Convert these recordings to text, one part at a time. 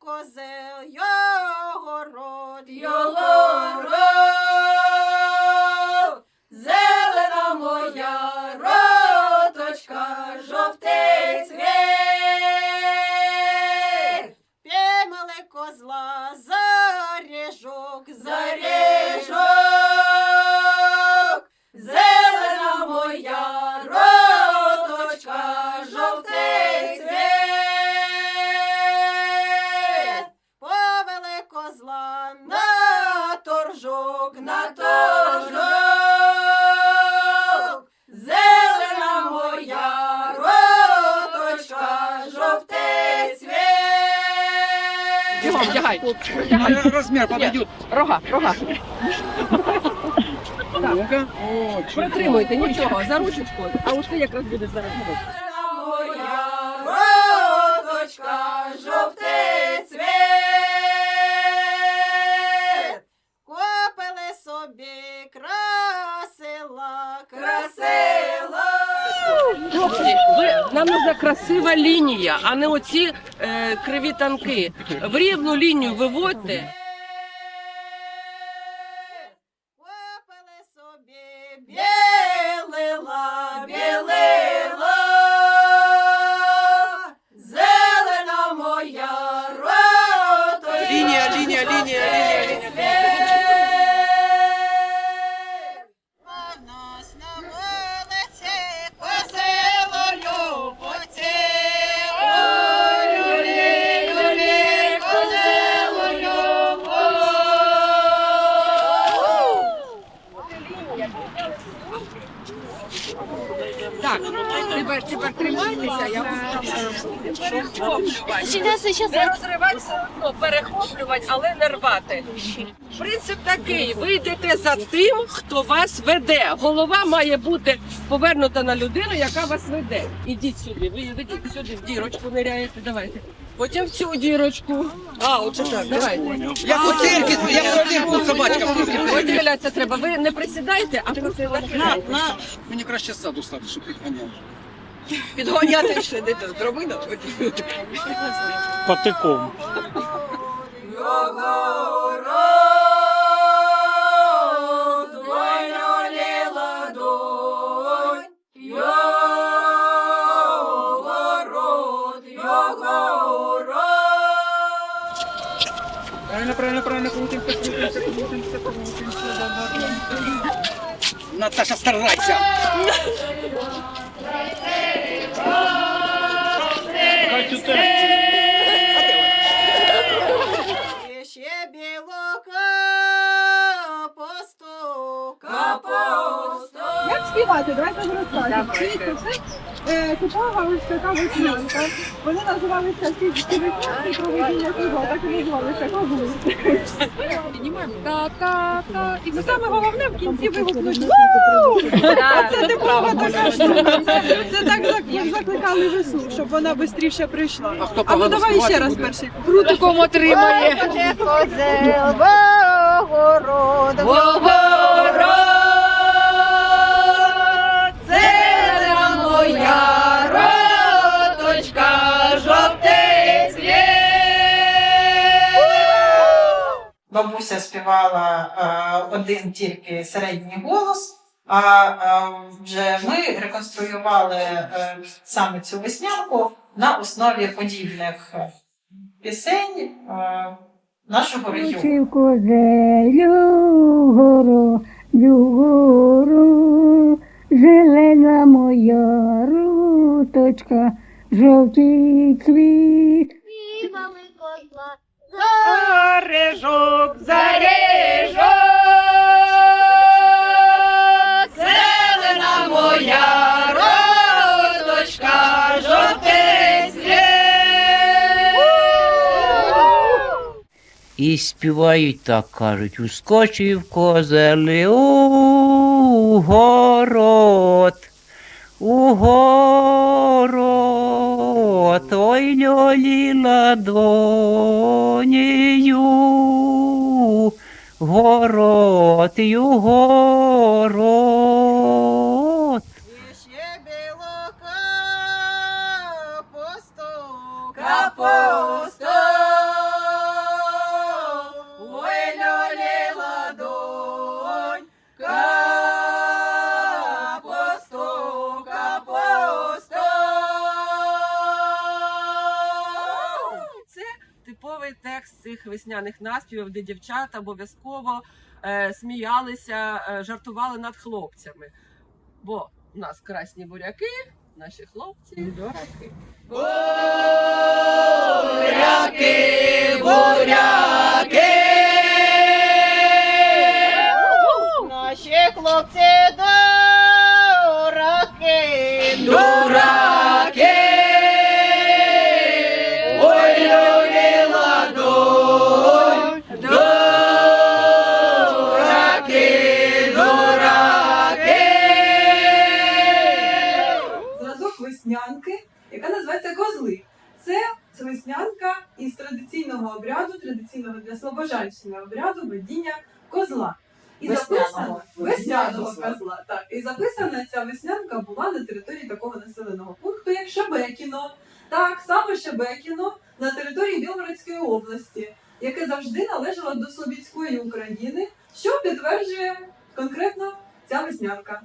козел, його рот, Його Бігом, вдягай. Размер подойдет. Рога, рога. Ну-ка. О, чудо. Притримуйте, нічого, за ручечку. А уж ти якраз будеш зараз робити. Роточка, жовтий цвіт. копили собі красила, Красила. Хлопці, ви, нам нужна красива лінія, а не оці криві танки. В рівну лінію виводьте. Лінія, лінія, лінія. Тепер, тепер тримайтеся, я перехоплювати. Не розривати все одно, перехоплювати, але не рвати. Принцип такий: ви йдете за тим, хто вас веде. Голова має бути повернута на людину, яка вас веде. Ідіть сюди, ви ведіть сюди, в дірочку ниряєте, давайте. Потім в цю дірочку. А, оце так, давайте. Як у циркі, як цирку собачка. Треба. Ви не присідайте, а просто нахиляйте. Мені краще саду стати, щоб підганяти. Підгоняти ще не з на Патиком. Його Правильно, правильно, правильно, крутимся, крутимся, крутимся, крутимся. Наташа, старайся. І ще біло капусту, Капусту. Як співати? Давайте зростати. Е, ось така веснянка. Вони називалися веснянки проведення кого, так і називалися кого. Піднімаємо та-та-та. І саме головне в кінці вигукнуть! Це типова така штука. Це, це так закликали весну, щоб вона швидше прийшла. А хто А ну давай ще раз перший. Крутиком отримає. козел, вогород, бабуся співала е, один тільки середній голос, а е, вже ми реконструювали е, саме цю веснянку на основі подібних пісень нашого регіону. Гору, гору, зелена моя руточка, жовтий цвіт. Зарежок, Зарежок, зелена моя роточка, жовтий. І співають так, кажуть, ускочив козели у город, у город, ой льоліла донею, весняних наспівів, де дівчата обов'язково е, сміялися, е, жартували над хлопцями. Бо у нас красні буряки, наші хлопці дураки. Буряки, буряки. Наші хлопці дураки. Дураки. Слобожанщини обряду ведіння козла. І Весняного. записана весняного козла. Так, і записана ця веснянка була на території такого населеного пункту, як Шебекіно. Так, саме Шебекіно на території Білгородської області, яке завжди належало до Слобідської України, що підтверджує конкретно ця веснянка.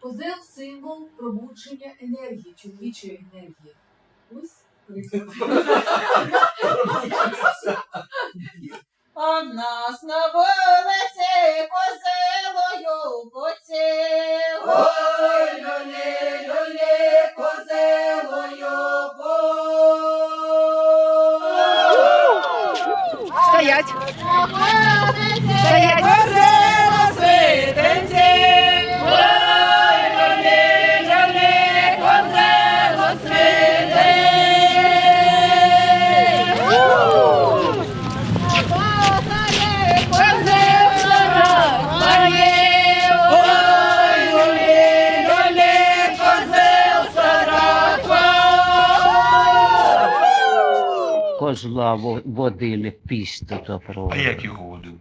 Козел символ пробудження енергії, чоловічої енергії. Ось А в нас на во- водили пісто то А як його водив?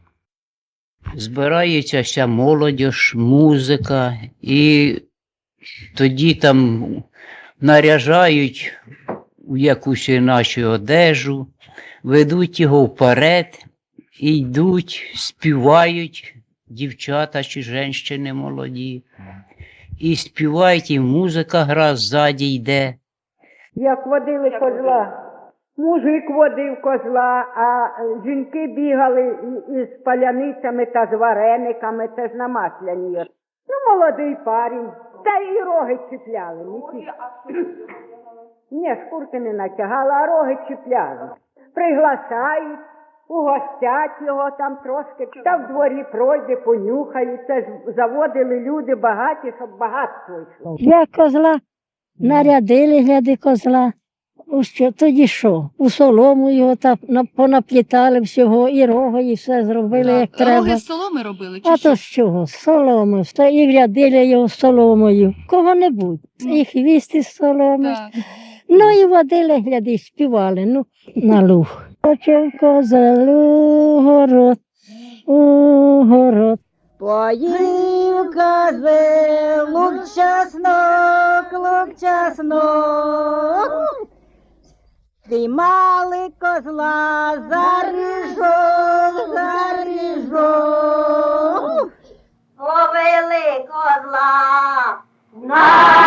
Збирається вся молодіж, музика, і тоді там наряжають у якусь іначу одежу, ведуть його вперед, і йдуть, співають дівчата чи жінки молоді. І співають, і музика гра ззаді йде. Як водили козла. Мужик водив козла, а жінки бігали із паляницями та з варениками, це ж на масляні. Ну, молодий парень. Та і роги чіпляли. Ні, шкурки не натягали, а роги чіпляли. Приглашають, угостять його там трошки, та в дворі пройде, понюхають. Це ж заводили люди багаті, щоб багатство йшло. Для козла нарядили, гляди козла. У що, тоді що? У солому його та понаплітали всього, і рога, і все зробили, як треба. Роги з соломи робили, чи А що? то з чого? З соломи. Та і врядили його соломою. Кого-небудь. І хвіст із соломи. Так. Ну і водили, гляди, співали, ну, на луг. Хоче козелу город, у город. Поїв кози, лук чеснок, лук чеснок. Спіймали козла за ріжок, за ріжок. Повели козла на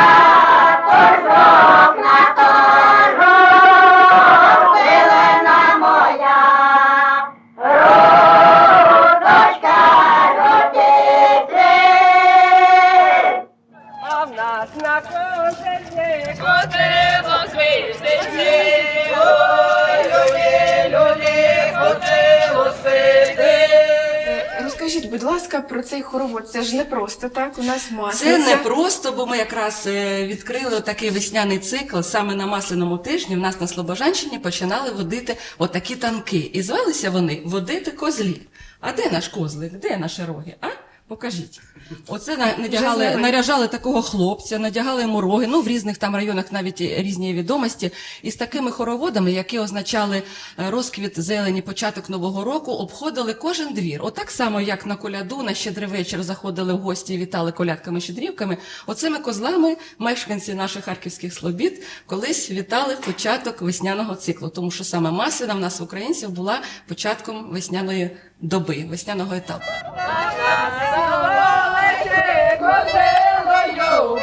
будь ласка, про цей хоровод. Це ж не просто так. У нас Це не просто, бо ми якраз е, відкрили такий весняний цикл. Саме на масляному тижні в нас на Слобожанщині починали водити отакі танки. І звалися вони водити козлі. А де наш козлик? Де наші роги? А? Покажіть. Оце на- надягали, наряжали такого хлопця, надягали йому роги, ну в різних там районах навіть різні відомості. І з такими хороводами, які означали е, розквіт зелені, початок нового року, обходили кожен двір. Отак само, як на коляду, на щедрий вечір заходили в гості і вітали колядками щедрівками. Оцими козлами мешканці наших харківських слобід колись вітали початок весняного циклу, тому що саме масляна в нас в українців була початком весняної доби, весняного етапу. Козелою,